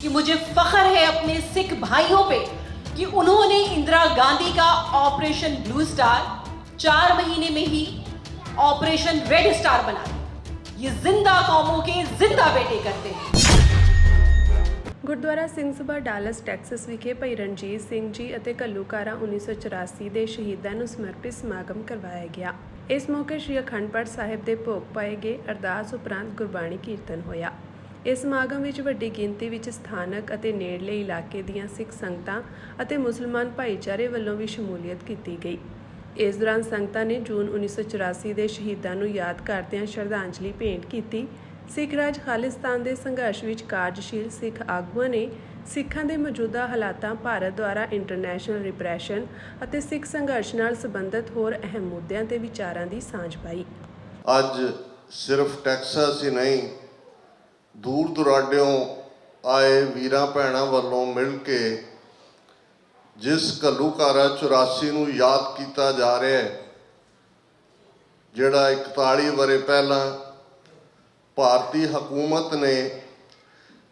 कि मुझे फख्र है अपने सिख भाइयों पे कि उन्होंने इंदिरा गांधी का ऑपरेशन ब्लू स्टार चार महीने में ही ऑपरेशन रेड स्टार बना दिया ये जिंदा कौमों के जिंदा बेटे करते हैं ਗੁਰਦੁਆਰਾ ਸਿੰਘ ਸਭਾ ਡਾਲਸ ਟੈਕਸਸ ਵਿਖੇ ਭਾਈ ਰਣਜੀਤ ਸਿੰਘ ਜੀ ਅਤੇ ਘੱਲੂਕਾਰਾ 1984 ਦੇ ਸ਼ਹੀਦਾਂ ਨੂੰ ਸਮਰਪਿਤ ਸਮਾਗਮ ਕਰਵਾਇਆ ਗਿਆ ਇਸ ਮੌਕੇ ਸ੍ਰੀ ਅਖੰਡ ਪਾਠ ਸਾਹਿਬ ਦੇ ਭੋਗ ਪਾਏ ਗਏ ਅਰਦਾਸ ਉਪਰੰਤ ਗੁਰਬਾਣੀ ਕੀਰਤਨ ਹੋਇਆ ਇਸ ਸਮਾਗਮ ਵਿੱਚ ਵੱਡੀ ਗਿਣਤੀ ਵਿੱਚ ਸਥਾਨਕ ਅਤੇ ਨੇੜਲੇ ਇਲਾਕੇ ਦੀਆਂ ਸਿੱਖ ਸੰਗਤਾਂ ਅਤੇ ਮੁਸਲਮਾਨ ਭਾਈਚਾਰੇ ਵੱਲੋਂ ਵੀ ਸ਼ਮੂਲੀਅਤ ਕੀਤੀ ਗਈ। ਇਸ ਦੌਰਾਨ ਸੰਗਤਾਂ ਨੇ ਜੂਨ 1984 ਦੇ ਸ਼ਹੀਦਾਂ ਨੂੰ ਯਾਦ ਕਰਦਿਆਂ ਸ਼ਰਧਾਂਜਲੀ ਭੇਂਟ ਕੀਤੀ। ਸਿੱਖ ਰਾਜ ਖਾਲਿਸਤਾਨ ਦੇ ਸੰਘਰਸ਼ ਵਿੱਚ ਕਾਰਜਸ਼ੀਲ ਸਿੱਖ ਆਗੂਆਂ ਨੇ ਸਿੱਖਾਂ ਦੇ ਮੌਜੂਦਾ ਹਾਲਾਤਾਂ, ਭਾਰਤ ਦੁਆਰਾ ਇੰਟਰਨੈਸ਼ਨਲ ਰਿਪਰੈਸ਼ਨ ਅਤੇ ਸਿੱਖ ਸੰਘਰਸ਼ ਨਾਲ ਸੰਬੰਧਿਤ ਹੋਰ ਅਹਿਮ ਮੁੱਦਿਆਂ ਤੇ ਵਿਚਾਰਾਂ ਦੀ ਸਾਂਝ ਪਾਈ। ਅੱਜ ਸਿਰਫ ਟੈਕਸਾਸ ਹੀ ਨਹੀਂ ਦੂਰ ਦੁਰਾਡਿਓਂ ਆਏ ਵੀਰਾਂ ਭੈਣਾਂ ਵੱਲੋਂ ਮਿਲ ਕੇ ਜਿਸ ਘੱਲੂਕਾਰਾ 84 ਨੂੰ ਯਾਦ ਕੀਤਾ ਜਾ ਰਿਹਾ ਹੈ, ਜਿਹੜਾ 41 ਵਰੇ ਪਹਿਲਾਂ ਭਾਰਤੀ ਹਕੂਮਤ ਨੇ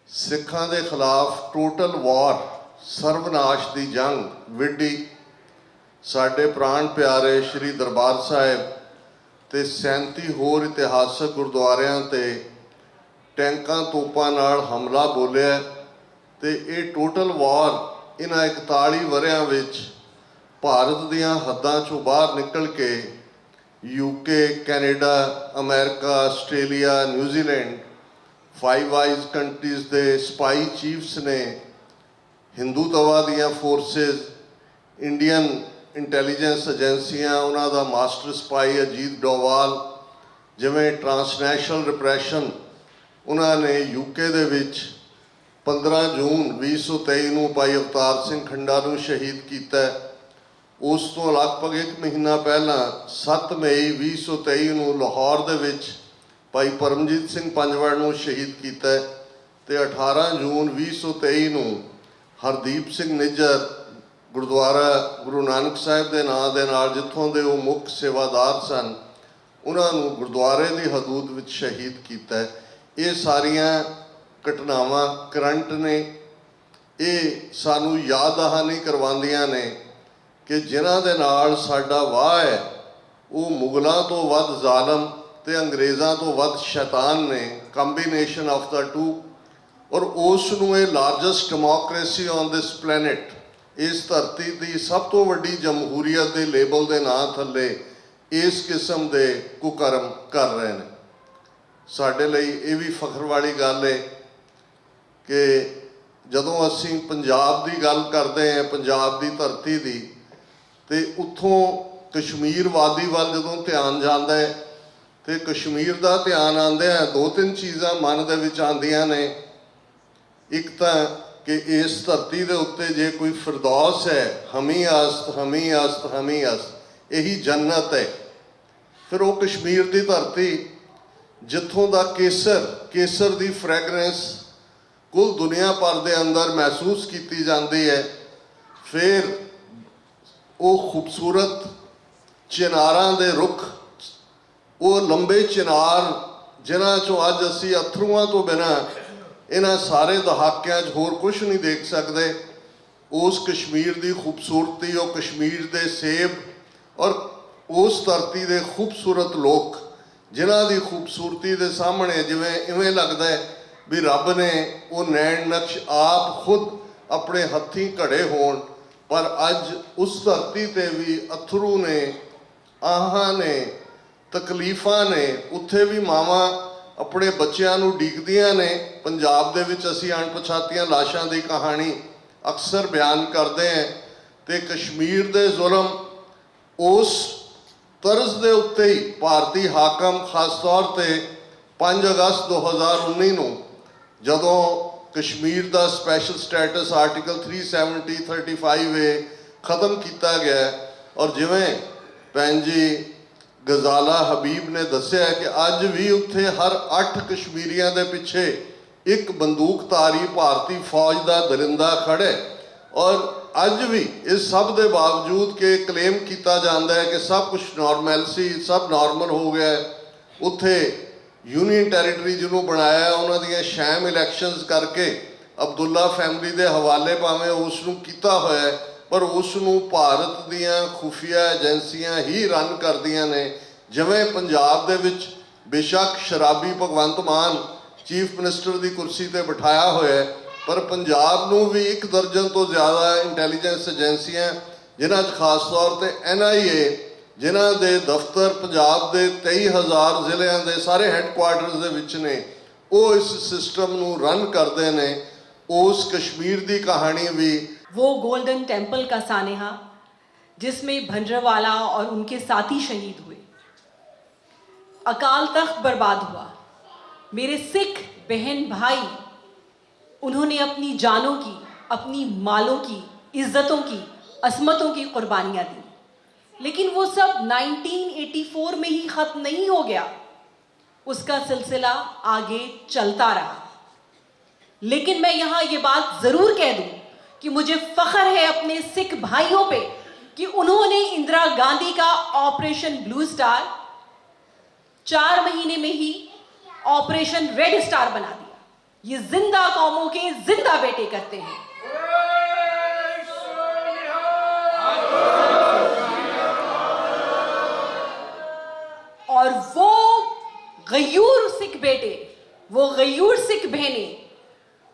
ਸਿੱਖਾਂ ਦੇ ਖਿਲਾਫ ਟੋਟਲ ਵਾਰ ਸਰਵਨਾਸ਼ ਦੀ ਜੰਗ ਵਿੱਢੀ। ਸਾਡੇ ਪ੍ਰਾਣ ਪਿਆਰੇ ਸ੍ਰੀ ਦਰਬਾਰ ਸਾਹਿਬ ਤੇ 37 ਹੋਰ ਇਤਿਹਾਸਕ ਗੁਰਦੁਆਰਿਆਂ ਤੇ ਟੈਂਕਾਂ ਤੋਪਾਂ ਨਾਲ ਹਮਲਾ ਬੋਲਿਆ ਤੇ ਇਹ ਟੋਟਲ ਵਾਰ ਇਹਨਾਂ 41 ਵਰਿਆਂ ਵਿੱਚ ਭਾਰਤ ਦੀਆਂ ਹੱਦਾਂ ਚੋਂ ਬਾਹਰ ਨਿਕਲ ਕੇ UK Canada America Australia New Zealand five eyes countries ਦੇ ਸਪਾਈ ਚੀਫਸ ਨੇ ਹਿੰਦੂਤਵਾ ਦੀਆਂ ਫੋਰਸਸ ਇੰਡੀਅਨ ਇੰਟੈਲੀਜੈਂਸ ਏਜੰਸੀਆਂ ਉਹਨਾਂ ਦਾ ਮਾਸਟਰ ਸਪਾਈ ਅਜੀਤ ਡੋਵਾਲ, ਜਿਵੇਂ ਟਰਾਂਸਨੈਸ਼ਨਲ ਰਿਪਰੈਸ਼ਨ ਉਹਨਾਂ ਨੇ ਯੂਕੇ ਦੇ ਵਿੱਚ 15 ਜੂਨ 2023 ਨੂੰ ਭਾਈ ਅਵਤਾਰ ਸਿੰਘ ਖੰਡਾ ਨੂੰ ਸ਼ਹੀਦ ਕੀਤਾ। ਉਸ ਤੋਂ ਲਗਭਗ ਇੱਕ ਮਹੀਨਾ ਪਹਿਲਾਂ 7 ਮਈ 2023 ਨੂੰ ਲਾਹੌਰ ਦੇ ਵਿੱਚ ਭਾਈ ਪਰਮਜੀਤ ਸਿੰਘ ਪੰਜਵੜ ਨੂੰ ਸ਼ਹੀਦ ਕੀਤਾ ਹੈ ਤੇ 18 ਜੂਨ 2023 ਨੂੰ ਹਰਦੀਪ ਸਿੰਘ ਨਿੱਜਰ ਗੁਰਦੁਆਰਾ ਗੁਰੂ ਨਾਨਕ ਸਾਹਿਬ ਦੇ ਨਾਂ ਦੇ ਨਾਲ ਜਿੱਥੋਂ ਦੇ ਉਹ ਮੁੱਖ ਸੇਵਾਦਾਰ ਸਨ, ਉਹਨਾਂ ਨੂੰ ਗੁਰਦੁਆਰੇ ਦੀ ਹਦੂਦ ਵਿੱਚ ਸ਼ਹੀਦ ਕੀਤਾ। ਇਹ ਸਾਰੀਆਂ ਘਟਨਾਵਾਂ ਕਰੰਟ ਨੇ, ਇਹ ਸਾਨੂੰ ਯਾਦ ਦਹਾਨੀ ਕਰਵਾਉਂਦੀਆਂ ਨੇ ਕਿ ਜਿਨ੍ਹਾਂ ਦੇ ਨਾਲ ਸਾਡਾ ਵਾਹ ਹੈ, ਉਹ ਮੁਗਲਾਂ ਤੋਂ ਵੱਧ ਜ਼ਾਲਮ ਤੇ ਅੰਗਰੇਜ਼ਾਂ ਤੋਂ ਵੱਧ ਸ਼ੈਤਾਨ ਨੇ ਕੰਬੀਨੇਸ਼ਨ ਆਫ ਦਾ ਟੂ ਔਰ ਉਸ ਨੂੰ ਇਹ largest democracy on this planet ਇਸ ਧਰਤੀ ਦੀ ਸਭ ਤੋਂ ਵੱਡੀ ਜਮਹੂਰੀਅਤ ਦੇ ਲੇਬਲ ਦੇ ਨਾਂ ਥੱਲੇ ਇਸ ਕਿਸਮ ਦੇ ਕੁਕਰਮ ਕਰ ਰਹੇ ਨੇ। ਸਾਡੇ ਲਈ ਇਹ ਵੀ ਫਖਰ ਵਾਲੀ ਗੱਲ ਹੈ ਕਿ ਜਦੋਂ ਅਸੀਂ ਪੰਜਾਬ ਦੀ ਗੱਲ ਕਰਦੇ ਹਾਂ ਪੰਜਾਬ ਦੀ ਧਰਤੀ ਦੀ, ਤੇ ਉੱਥੋਂ ਕਸ਼ਮੀਰ ਵਾਦੀ ਵੱਲ ਜਦੋਂ ਧਿਆਨ ਜਾਂਦਾ ਹੈ ਤੇ ਕਸ਼ਮੀਰ ਦਾ ਧਿਆਨ ਆਉਂਦਿਆਂ ਦੋ ਤਿੰਨ ਚੀਜ਼ਾਂ ਮਨ ਦੇ ਵਿੱਚ ਆਉਂਦੀਆਂ ਨੇ। ਇੱਕ ਤਾਂ ਕਿ ਇਸ ਧਰਤੀ ਦੇ ਉੱਤੇ ਜੇ ਕੋਈ ਫਿਰਦੌਸ ਹੈ, ਹਮੀ ਅਸਤ ਹਮੀ ਅਸਤ ਹਮੀ ਅਸਤ ਇਹੀ ਜੰਨਤ ਹੈ ਫਿਰ ਉਹ ਕਸ਼ਮੀਰ ਦੀ ਧਰਤੀ ਜਿੱਥੋਂ ਦਾ ਕੇਸਰ ਕੇਸਰ ਦੀ ਫ੍ਰੈਗਰੈਂਸ ਕੁੱਲ ਦੁਨੀਆ ਭਰ ਦੇ ਅੰਦਰ ਮਹਿਸੂਸ ਕੀਤੀ ਜਾਂਦੀ ਹੈ, ਫਿਰ ਉਹ ਖੂਬਸੂਰਤ ਚਿਨਾਰਾਂ ਦੇ ਰੁੱਖ, ਉਹ ਲੰਬੇ ਚਿਨਾਰ ਜਿਨ੍ਹਾਂ ਚੋਂ ਅੱਜ ਅਸੀਂ ਅਥਰੂਆਂ ਤੋਂ ਬਿਨਾਂ ਇਹਨਾਂ ਸਾਰੇ ਦਹਾਕਿਆਂ 'ਚ ਹੋਰ ਕੁਝ ਨਹੀਂ ਦੇਖ ਸਕਦੇ, ਉਸ ਕਸ਼ਮੀਰ ਦੀ ਖੂਬਸੂਰਤੀ, ਉਹ ਕਸ਼ਮੀਰ ਦੇ ਸੇਬ ਔਰ ਉਸ ਧਰਤੀ ਦੇ ਖੂਬਸੂਰਤ ਲੋਕ ਜਿਨ੍ਹਾਂ ਦੀ ਖੂਬਸੂਰਤੀ ਦੇ ਸਾਹਮਣੇ ਜਿਵੇਂ ਇਵੇਂ ਲੱਗਦਾ ਹੈ ਵੀ ਰੱਬ ਨੇ ਉਹ ਨੈਣ ਨਕਸ਼ ਆਪ ਖੁਦ ਆਪਣੇ ਹੱਥੀਂ ਘੜੇ ਹੋਣ, ਪਰ ਅੱਜ ਉਸ ਧਰਤੀ ਤੇ ਵੀ ਅਥਰੂ ਨੇ, ਆਹਾਂ ਨੇ, ਤਕਲੀਫਾਂ ਨੇ, ਉੱਥੇ ਵੀ ਮਾਵਾਂ ਆਪਣੇ ਬੱਚਿਆਂ ਨੂੰ ਡੀਕਦੀਆਂ ਨੇ। ਪੰਜਾਬ ਦੇ ਵਿੱਚ ਅਸੀਂ ਅਣਪਛਾਤੀਆਂ ਲਾਸ਼ਾਂ ਦੀ ਕਹਾਣੀ ਅਕਸਰ ਬਿਆਨ ਕਰਦੇ ਹਾਂ ਤੇ ਕਸ਼ਮੀਰ ਦੇ ਜ਼ੁਲਮ ਉਸ ਤਰਜ਼ ਦੇ ਉੱਤੇ ਹੀ ਭਾਰਤੀ ਹਾਕਮ ਖਾਸ ਤੌਰ ਤੇ 5 ਅਗਸਤ 2019 ਨੂੰ ਜਦੋਂ ਕਸ਼ਮੀਰ ਦਾ ਸਪੈਸ਼ਲ ਸਟੇਟਸ ਆਰਟੀਕਲ 370 35 ਏ ਖਤਮ ਕੀਤਾ ਗਿਆ ਔਰ ਜਿਵੇਂ ਭੈਣ ਜੀ ਗਜ਼ਾਲਾ ਹਬੀਬ ਨੇ ਦੱਸਿਆ ਕਿ ਅੱਜ ਵੀ ਉੱਥੇ ਹਰ 8 ਕਸ਼ਮੀਰੀਆਂ ਦੇ ਪਿੱਛੇ ਇੱਕ ਬੰਦੂਕਧਾਰੀ ਭਾਰਤੀ ਫੌਜ ਦਾ ਦਰਿੰਦਾ ਖੜੇ ਔਰ ਅੱਜ ਵੀ ਇਸ ਸਭ ਦੇ ਬਾਵਜੂਦ ਕਿ ਕਲੇਮ ਕੀਤਾ ਜਾਂਦਾ ਹੈ ਕਿ ਸਭ ਕੁਝ ਨਾਰਮਲ ਸੀ ਸਭ ਨਾਰਮਲ ਹੋ ਗਿਆ ਹੈ, ਉੱਥੇ ਯੂਨੀਅਨ ਟੈਰੀਟਰੀ ਜਿਹਨੂੰ ਬਣਾਇਆ ਉਹਨਾਂ ਦੀਆਂ ਸ਼ੈਮ ਇਲੈਕਸ਼ਨਸ ਕਰਕੇ ਅਬਦੁੱਲਾ ਫੈਮਿਲੀ ਦੇ ਹਵਾਲੇ ਭਾਵੇਂ ਉਸ ਨੂੰ ਕੀਤਾ ਹੋਇਆ ਹੈ, ਪਰ ਉਸ ਨੂੰ ਭਾਰਤ ਦੀਆਂ ਖੁਫੀਆ ਏਜੰਸੀਆਂ ਹੀ ਰਨ ਕਰਦੀਆਂ ਨੇ। ਜਿਵੇਂ ਪੰਜਾਬ ਦੇ ਵਿੱਚ ਬੇਸ਼ੱਕ ਸ਼ਰਾਬੀ ਭਗਵੰਤ ਮਾਨ ਚੀਫ ਮਿਨਿਸਟਰ ਦੀ ਕੁਰਸੀ ਤੇ ਬਿਠਾਇਆ ਹੋਇਆ ਹੈ ਪਰ ਪੰਜਾਬ ਨੂੰ ਵੀ ਇੱਕ ਦਰਜਨ ਤੋਂ ਜ਼ਿਆਦਾ ਇੰਟੈਲੀਜੈਂਸ ਏਜੰਸੀਆਂ ਜਿਨ੍ਹਾਂ 'ਚ ਖਾਸ ਤੌਰ ਤੇ ਐਨਆਈਏ ਜਿਨ੍ਹਾਂ ਦੇ ਦਫ਼ਤਰ ਪੰਜਾਬ ਦੇ 23000 ਜ਼ਿਲ੍ਹਿਆਂ ਦੇ ਸਾਰੇ ਹੈੱਡਕੁਆਰਟਰਸ ਦੇ ਵਿੱਚ ਨੇ ਉਹ ਇਸ ਸਿਸਟਮ ਨੂੰ ਰਨ ਕਰਦੇ ਨੇ ਉਸ ਕਸ਼ਮੀਰ ਦੀ ਕਹਾਣੀ ਵੀ वो गोल्डन टेम्पल का सानेहा जिसमें भंडरवाला और उनके साथी शहीद हुए अकाल तख्त बर्बाद हुआ मेरे सिख बहन भाई उन्होंने अपनी जानों की, अपनी मालों की, इज्जतों की, असमतों की कुर्बानियाँ दी। लेकिन वो सब 1984 में ही खत्म नहीं हो गया। उसका सिलसिला आगे चलता रहा। लेकिन मैं यहाँ ये बात ज़रूर कह दूँ कि मुझे फख्र है अपने सिख भाइयों पे कि उन्होंने इंदिरा गांधी का ऑपरेशन ब्लू स्टार, चार महीने में ही ऑपरेशन रेड स्टार बना दिया। ये ज़िंदा कौमों के ज़िंदा बेटे करते हैं। और वो गयूर सिख बेटे, वो गयूर सिख बहने,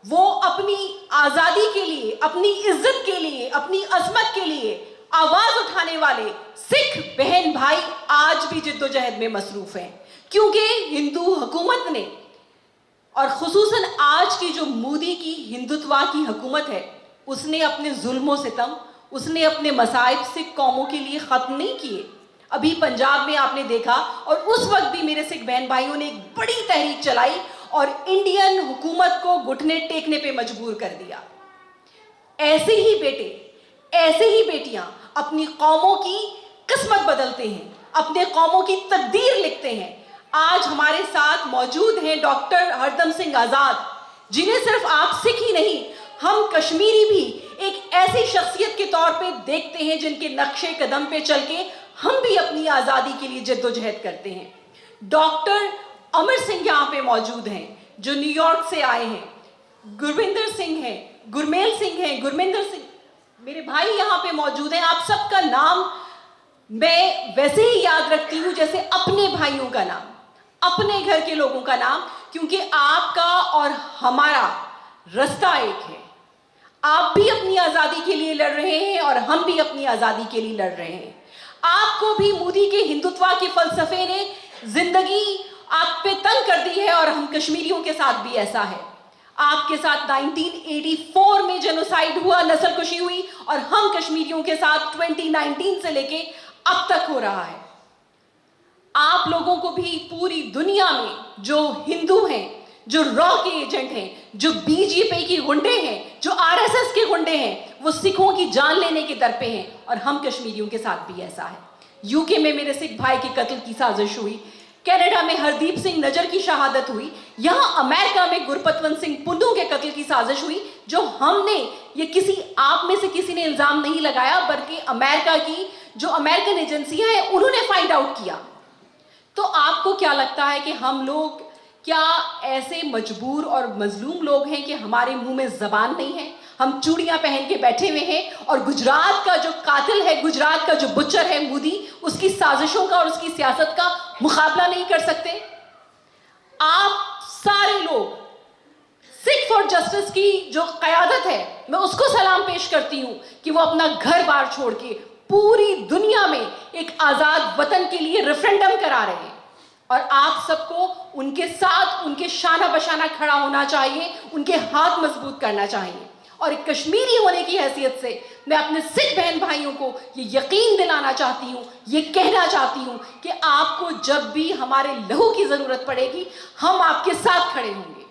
वो अपनी आज़ादी के लिए, अपनी इज़्ज़त के लिए, अपनी अजमत के लिए आवाज़ उठाने वाले सिख बहन भाई आज भी जिद्दोजहद में मसरूफ हैं। क्योंकि हिंदू हुकूमत ने और खसूस आज की जो मोदी की हिंदुत्वा की हुकूमत है, उसने अपने जुल्मों से तम उसने अपने मसाइब सिख कौमों के लिए ख़त्म नहीं किए। अभी पंजाब में आपने देखा और उस वक्त भी मेरे सिख बहन भाइयों ने एक बड़ी तहरीक चलाई और इंडियन हुकूमत को घुटने टेकने पे मजबूर कर दिया। ऐसे ही बेटे, ऐसे ही बेटियाँ अपनी कौमों की किस्मत बदलते हैं, अपने कौमों की तकदीर लिखते हैं आज हमारे साथ मौजूद हैं डॉक्टर हरदम सिंह आज़ाद, जिन्हें सिर्फ़ आप सिख ही नहीं, हम कश्मीरी भी एक ऐसी शख्सियत के तौर पे देखते हैं जिनके नक्शे कदम पे चल के हम भी अपनी आज़ादी के लिए जद्दोजहद करते हैं। डॉक्टर अमर सिंह यहाँ पे मौजूद हैं, जो न्यूयॉर्क से आए हैं। गुरविंदर सिंह हैं, गुरमेल सिंह हैं, गुरमिंदर सिंह, मेरे भाई यहाँ पे मौजूद हैं, आप सबका नाम मैं वैसे ही याद रखती हूँ जैसे अपने भाइयों का नाम। अपने घर के लोगों का नाम, क्योंकि आपका और हमारा रास्ता एक है। आप भी अपनी आज़ादी के लिए लड़ रहे हैं और हम भी अपनी आज़ादी के लिए लड़ रहे हैं। आपको भी मोदी के हिंदुत्व के फलसफे ने ज़िंदगी आप पे तंग कर दी है और हम कश्मीरियों के साथ भी ऐसा है। आपके साथ 1984 में जेनोसाइड हुआ नस्ल कुशी हुई और हम कश्मीरियों के साथ 2019 से लेके अब तक हो रहा है। आप लोगों को भी पूरी दुनिया में जो हिंदू हैं, जो रॉ के एजेंट हैं, जो बीजेपी की गुंडे हैं, जो आरएसएस के गुंडे हैं, वो सिखों की जान लेने के दर पे हैं और हम कश्मीरियों के साथ भी ऐसा है। यूके में मेरे सिख भाई के कत्ल की साजिश हुई कनाडा में हरदीप सिंह नज़र की शहादत हुई, यहाँ अमेरिका में गुरपतवंत सिंह पुन्नू के कत्ल की साजिश हुई, जो हमने ये किसी आप में से किसी ने इल्ज़ाम नहीं लगाया, बल्कि अमेरिका की जो अमेरिकन एजेंसियाँ हैं, उन्होंने फाइंड आउट किया। तो आपको क्या लगता है कि हम लोग क्या ऐसे मजबूर और मजलूम लोग हैं कि हमारे मुँह में जबान नहीं है? हम चूड़ियाँ पहन के बैठे हुए हैं और गुजरात का जो कातिल है, गुजरात का जो बुच्चर है मोदी, उसकी साजिशों का और उसकी सियासत का मुकाबला नहीं कर सकते। आप सारे लोग, सिख फॉर जस्टिस की जो कयादत है, मैं उसको सलाम पेश करती हूँ कि वो अपना घर बार छोड़ के पूरी दुनिया में एक आज़ाद वतन के लिए रेफरेंडम करा रहे हैं। और आप सबको उनके साथ, उनके शाना बशाना खड़ा होना चाहिए, उनके हाथ मज़बूत करना चाहिए। और एक कश्मीरी होने की हैसियत से मैं अपने सिख बहन भाइयों को ये यकीन दिलाना चाहती हूँ, ये कहना चाहती हूँ कि आपको जब भी हमारे लहू की ज़रूरत पड़ेगी, हम आपके साथ खड़े होंगे।